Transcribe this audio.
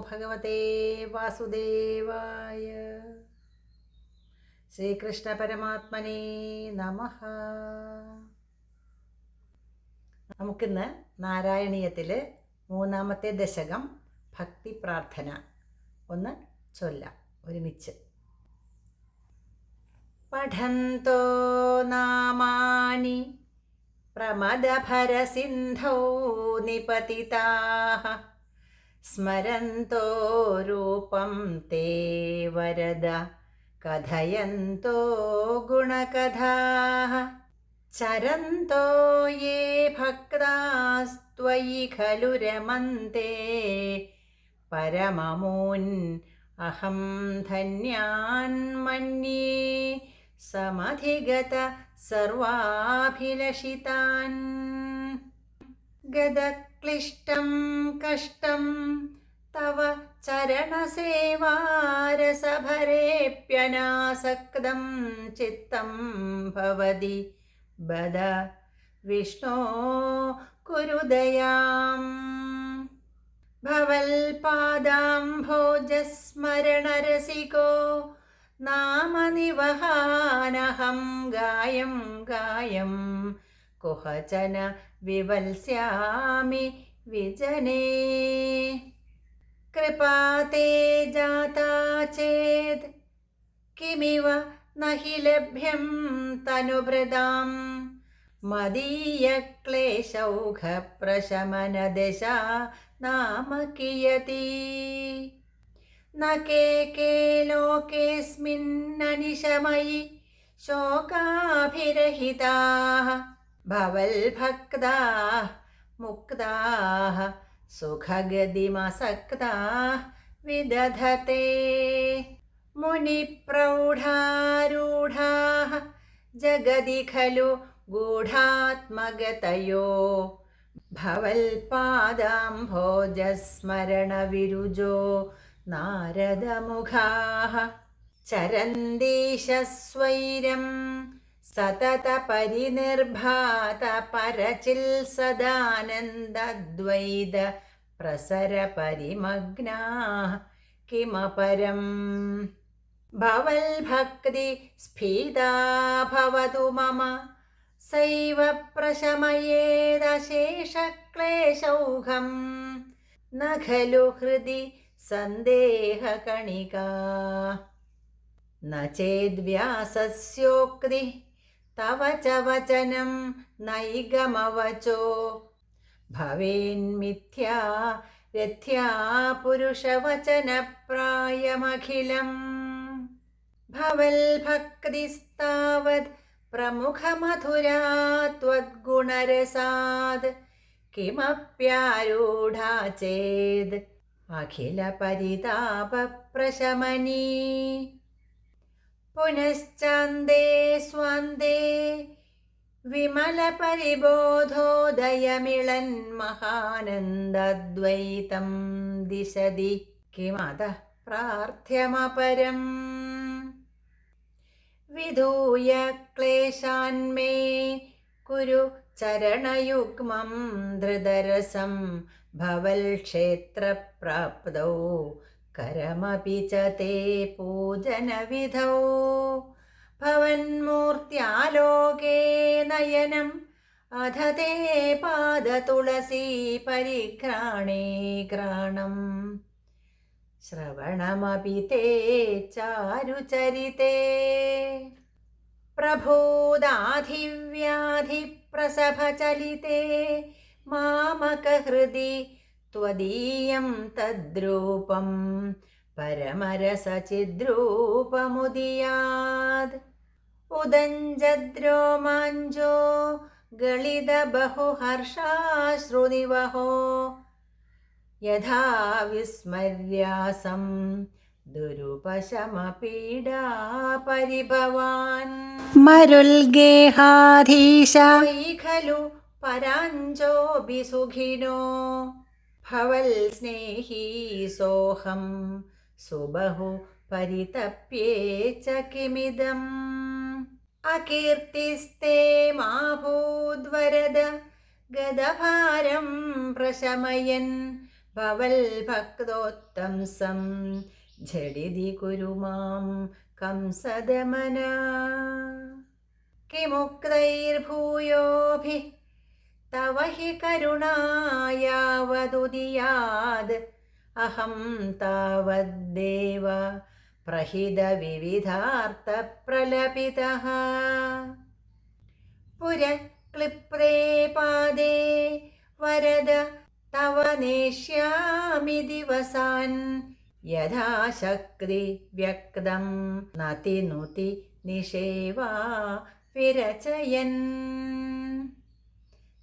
ഭഗവതേ വാസുദേവായ ശ്രീകൃഷ്ണ പരമാത്മനേ നമ നമുക്കിന്ന് നാരായണീയത്തിൽ മൂന്നാമത്തെ ദശകം ഭക്തി പ്രാർത്ഥന ഒന്ന് ചൊല്ലാം ഒരുമിച്ച്. പഠന്തോ നാമാനി പ്രമദഭരസിന്ധോ നിപതിതാः स्मरन्तो रूपं ते वरद कथयन्तो गुणकथाः चरन्तो ये भक्तास्त्वयि खलु रमन्ते परममून् अहं धन्यान्मन्ये समधिगत सर्वाभिलषितान् गदक्लिष्टं कष्टं तव चरणसेवारसभरेऽप्यनासक्तं चित्तं भवति बद विष्णो कुरु दयाम् भवल्पादाम्भोजस्मरणरसिको नामनिवहानहं गायं गायं कुहचन विवल्स्यामि विजने कृपा ते जाता चेत् किमिव न हि लभ्यं तनुभृदाम् मदीयक्लेशौघप्रशमनदशा नाम कियती न के के लोकेऽस्मिन्ननिशमयि शोकाभिरहिताः ഭവൽഭക്താ മുക്താ സുഖഗതിമസക്താ വിദധത്തെ മുനിപ്രൗഢാരൂഢാ ജഗതി ഖലു ഗൂഢാത്മഗതയോ ഭവൽപാദാംഭോജസ്മരണവിരുജോ നാരദമുഖാ. ചരന്തീശസ്വൈരം गूढात्मगतयो भवल्पादाम्भोजस्मरणविरुजो नारदमुखाः चरन्दीशस्वैरं सततपरिनिर्भातपरचिल्सदानन्दद्वैद प्रसरपरिमग्नाः किमपरम् भवल्भक्ति स्फीता भवतु मम सैव प्रशमयेदशेषक्लेशौघं न खलु हृदि सन्देहकणिका न चेद्व्यासस्योक्तिः तव च वचनं नैगमवचो भवेन्मिथ्या व्यथ्या पुरुषवचनप्रायमखिलम् भवल्भक्तिस्तावद् प्रमुखमधुरा त्वद्गुणरसाद् किमप्यारूढा चेद् अखिलपरितापप्रशमनी पुनश्चान्दे स्वान्दे विमलपरिबोधोदयमिळन्महानन्दद्वैतं दिशदि किमतः प्रार्थ्यमपरम् विधूय क्लेशान्मे कुरु चरणयुग्मं धृतरसं भवल्क्षेत्रप्राप्तौ करमपि च ते पूजनविधौ भवन्मूर्त्यालोके नयनम् अध ते पादतुलसी परिघ्राणे घ्राणम् श्रवणमपि ते चारुचरिते प्रभूदाधिव्याधिप्रसभचलिते मामकहृदि त्वदीयं तद्रूपं परमरसचिद्रूपमुदीयाद् उदञ्जद्रोमाञ्जो गलितबहुहर्षाश्रुनिवहो यथा विस्मर्यासं दुरुपशमपीडापरिभवान् मरुल्गेहाधीश खलु पराञ्जोऽपि सुखिनो भवल्स्नेही सोऽहं सुबहु परितप्ये च किमिदम् अकीर्तिस्ते मा भूद्वरद गदभारं प्रशमयन् ഭവൽ ഭക്തോത്തംസം झटिति कुरु मां कंसदमन किमुक्तैर्भूयोभिः तव हि करुणायावदुदियाद् अहं तावद्देव प्रहितविविधार्थप्रलपितः पुर क्लिप्रे पादे वरद तव नेष्यामि दिवसान् यथा शक्ति व्यक्तं नतिनुति निषेवा विरचयन्